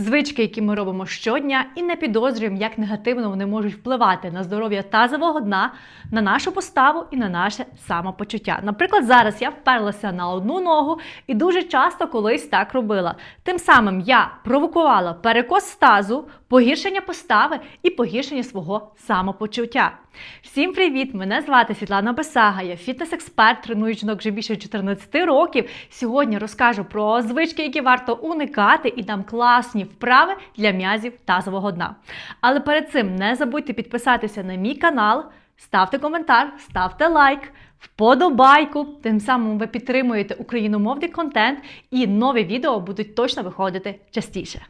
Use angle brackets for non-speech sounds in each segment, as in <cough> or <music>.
Звички, які ми робимо щодня, і не підозрюємо, як негативно вони можуть впливати на здоров'я тазового дна, на нашу поставу і на наше самопочуття. Наприклад, зараз я вперлася на одну ногу і дуже часто колись так робила. Тим самим я провокувала перекос тазу, погіршення постави і погіршення свого самопочуття. Всім привіт! Мене звати Світлана Бесага, я фітнес-експерт, треную жінок вже більше 14 років. Сьогодні розкажу про звички, які варто уникати, і дам класні вправи для м'язів тазового дна. Але перед цим не забудьте підписатися на мій канал, ставте коментар, ставте лайк. Вподобайку, тим самим ви підтримуєте україномовний контент, і нові відео будуть точно виходити частіше.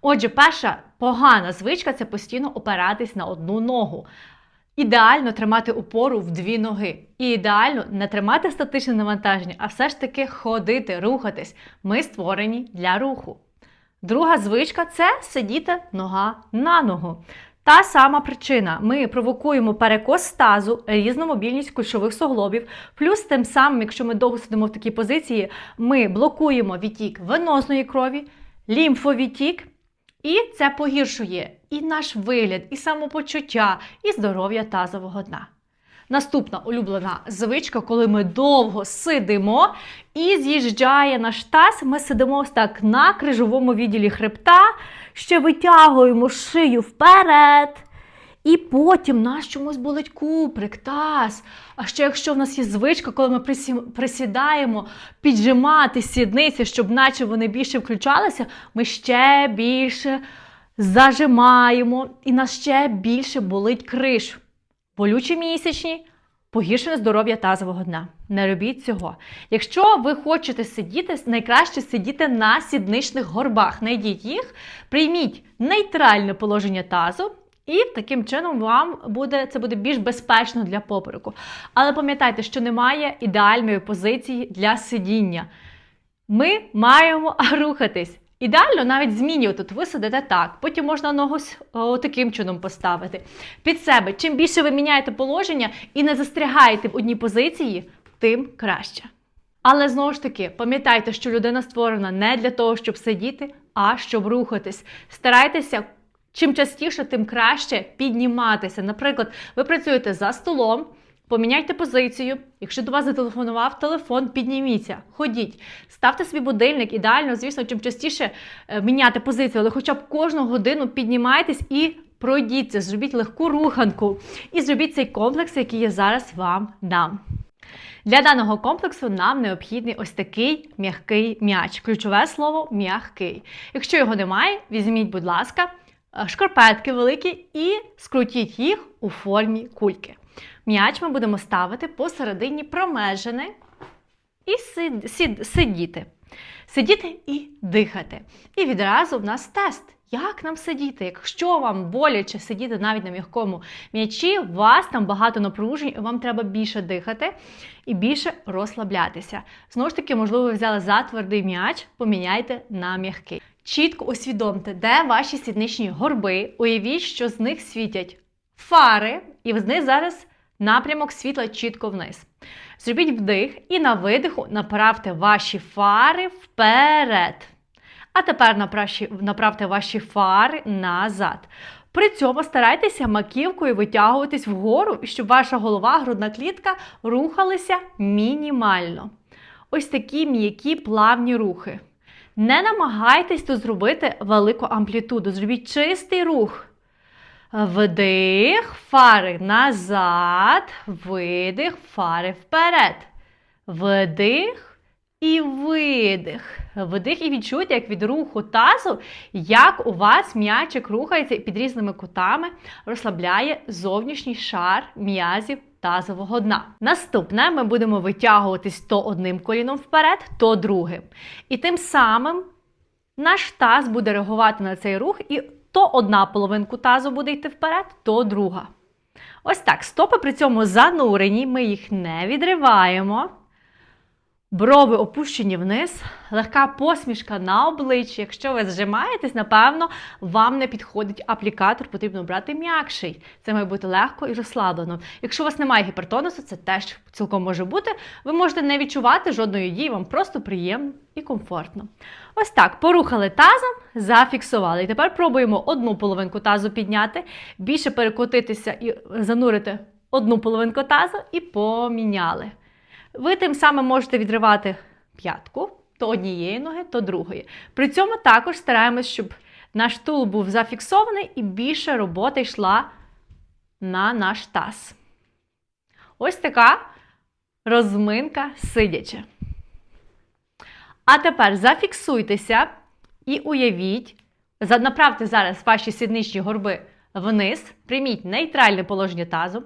Отже, перша погана звичка це постійно опиратись на одну ногу. Ідеально тримати опору в дві ноги. І ідеально не тримати статичне навантаження, а все ж таки ходити, рухатись. Ми створені для руху. Друга звичка це сидіти нога на ногу. Та сама причина. Ми провокуємо перекос тазу, різну мобільність кульшових суглобів. Плюс тим самим, якщо ми довго сидимо в такій позиції, ми блокуємо відтік венозної крові, лімфовідтік, і це погіршує і наш вигляд, і самопочуття, і здоров'я тазового дна. Наступна улюблена звичка, коли ми довго сидимо і з'їжджає наш таз, ми сидимо ось так на крижовому відділі хребта, ще витягуємо шию вперед. І потім нас чомусь болить куприк, таз. А ще якщо в нас є звичка, коли ми присі- присідаємо, піджимати сідниці, щоб наче вони більше включалися, ми ще більше зажимаємо, і нас ще більше болить криш. Болючі місячні, погіршене здоров'я тазового дна. Не робіть цього. Якщо ви хочете сидіти, найкраще сидіти на сідничних горбах. Знайдіть їх, прийміть нейтральне положення тазу. І таким чином вам буде це буде більш безпечно для попереку. Але пам'ятайте, що немає ідеальної позиції для сидіння. Ми маємо <laughs> рухатись. Ідеально навіть змінювати. Ви сидите так, потім можна ногу таким чином поставити. Під себе. Чим більше ви міняєте положення і не застрягаєте в одній позиції, тим краще. Але знову ж таки, пам'ятайте, що людина створена не для того, щоб сидіти, а щоб рухатись. Старайтеся чим частіше, тим краще підніматися. Наприклад, ви працюєте за столом. Поміняйте позицію. Якщо до вас зателефонував телефон, підніміться, ходіть, ставте свій будильник. Ідеально, звісно, чим частіше е, міняти позицію, але хоча б кожну годину піднімайтесь і пройдіться, зробіть легку руханку і зробіть цей комплекс, який я зараз вам дам. Для даного комплексу нам необхідний ось такий м'який м'яч. Ключове слово м'який. Якщо його немає, візьміть, будь ласка, шкарпетки великі і скрутіть їх у формі кульки. М'яч ми будемо ставити посередині промежини і сид- сид- сидіти. Сидіти і дихати. І відразу в нас тест. Як нам сидіти? Якщо вам боляче сидіти навіть на м'якому м'ячі, у вас там багато напружень, вам треба більше дихати і більше розслаблятися. Знову ж таки, можливо, ви взяли за твердий м'яч, поміняйте на м'який. Чітко усвідомте, де ваші сідничні горби. Уявіть, що з них світять фари, і з них зараз напрямок світла чітко вниз. Зробіть вдих і на видиху направте ваші фари вперед. А тепер направте ваші фари назад. При цьому старайтеся маківкою витягуватись вгору, щоб ваша голова, грудна клітка рухалися мінімально. Ось такі м'які плавні рухи. Не намагайтесь тут зробити велику амплітуду. Зробіть чистий рух. Вдих, фари назад, видих, фари вперед. Вдих і видих. Вдих і відчуйте, як від руху тазу, як у вас м'ячик рухається під різними кутами розслабляє зовнішній шар м'язів тазового дна. Наступне ми будемо витягуватись то одним коліном вперед, то другим. І тим самим наш таз буде реагувати на цей рух, і то одна половинку тазу буде йти вперед, то друга. Ось так. Стопи при цьому занурені, ми їх не відриваємо. Брови опущені вниз, легка посмішка на обличчі. Якщо ви зжимаєтесь, напевно, вам не підходить аплікатор, потрібно брати м'якший. Це має бути легко і розслаблено. Якщо у вас немає гіпертонусу, це теж цілком може бути. Ви можете не відчувати жодної дії, вам просто приємно і комфортно. Ось так, порухали тазом, зафіксували. І тепер пробуємо одну половинку тазу підняти, більше перекотитися і занурити одну половинку тазу і поміняли. Ви тим самим можете відривати п'ятку то однієї ноги, то другої. При цьому також стараємось, щоб наш тул був зафіксований і більше робота йшла на наш таз. Ось така розминка сидячи. А тепер зафіксуйтеся і уявіть, направте зараз ваші сідничні горби вниз, прийміть нейтральне положення тазу.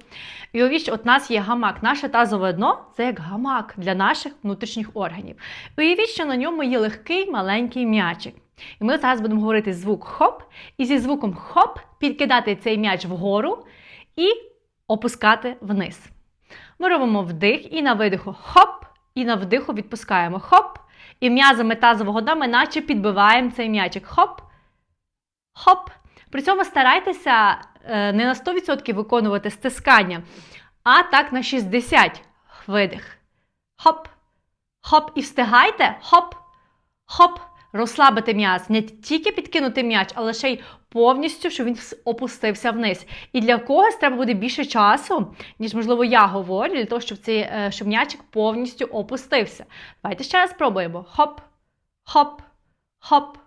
І уявіть, от у нас є гамак. Наше тазове дно це як гамак для наших внутрішніх органів. Уявіть, що на ньому є легкий маленький м'ячик. І ми зараз будемо говорити звук хоп, і зі звуком хоп підкидати цей м'яч вгору і опускати вниз. Ми робимо вдих і на видиху хоп, і на вдиху відпускаємо хоп. І м'язами тазового дна ми наче підбиваємо цей м'ячик. Хоп, хоп. При цьому старайтеся е, не на 100% виконувати стискання, а так на 60 видих. Хоп, хоп. І встигайте, хоп, хоп. Розслабити м'яз, не тільки підкинути м'яч, але ще й повністю, щоб він опустився вниз. І для когось треба буде більше часу, ніж, можливо, я говорю, для того, щоб цей щоб м'ячик повністю опустився. Давайте ще раз спробуємо. Хоп, хоп, хоп,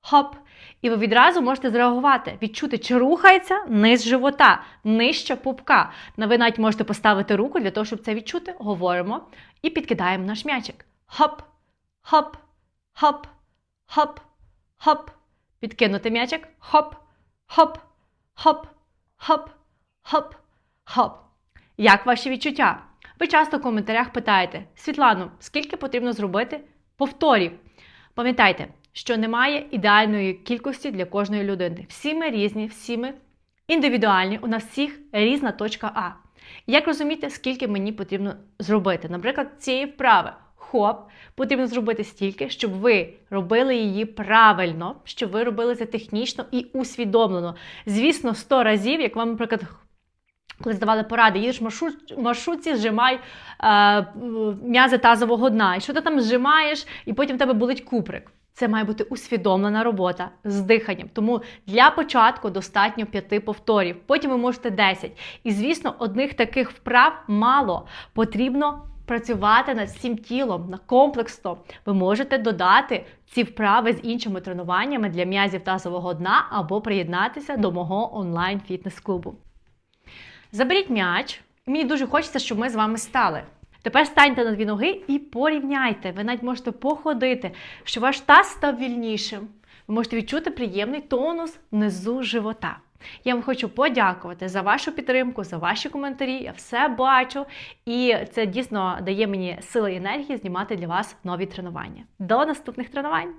хоп. І ви відразу можете зреагувати, відчути, чи рухається низ живота, нижче пупка. Ви навіть можете поставити руку для того, щоб це відчути. Говоримо і підкидаємо наш м'ячик. Хоп, хоп, хоп, хоп, хоп. Підкинути м'ячик. Хоп, хоп, хоп, хоп, хоп, хоп. Як ваші відчуття? Ви часто в коментарях питаєте: Світлано, скільки потрібно зробити повторів? Пам'ятайте, що немає ідеальної кількості для кожної людини. Всі ми різні, всі ми індивідуальні, у нас всіх різна точка А. Як розуміти, скільки мені потрібно зробити? Наприклад, цієї вправи. Хоп, потрібно зробити стільки, щоб ви робили її правильно, щоб ви робили це технічно і усвідомлено. Звісно, 100 разів, як вам, наприклад, коли здавали поради, їдеш в маршрут, маршрутці, зжимай е, м'язи тазового дна. І що ти там зжимаєш, і потім в тебе болить куприк. Це має бути усвідомлена робота з диханням. Тому для початку достатньо п'яти повторів, потім ви можете 10. І, звісно, одних таких вправ мало. Потрібно працювати над всім тілом, на комплексно. Ви можете додати ці вправи з іншими тренуваннями для м'язів тазового дна або приєднатися до мого онлайн фітнес-клубу. Заберіть м'яч. Мені дуже хочеться, щоб ми з вами стали. Тепер станьте на дві ноги і порівняйте. Ви навіть можете походити, що ваш таз став вільнішим. Ви можете відчути приємний тонус внизу живота. Я вам хочу подякувати за вашу підтримку, за ваші коментарі. Я все бачу, і це дійсно дає мені сили і енергії знімати для вас нові тренування. До наступних тренувань!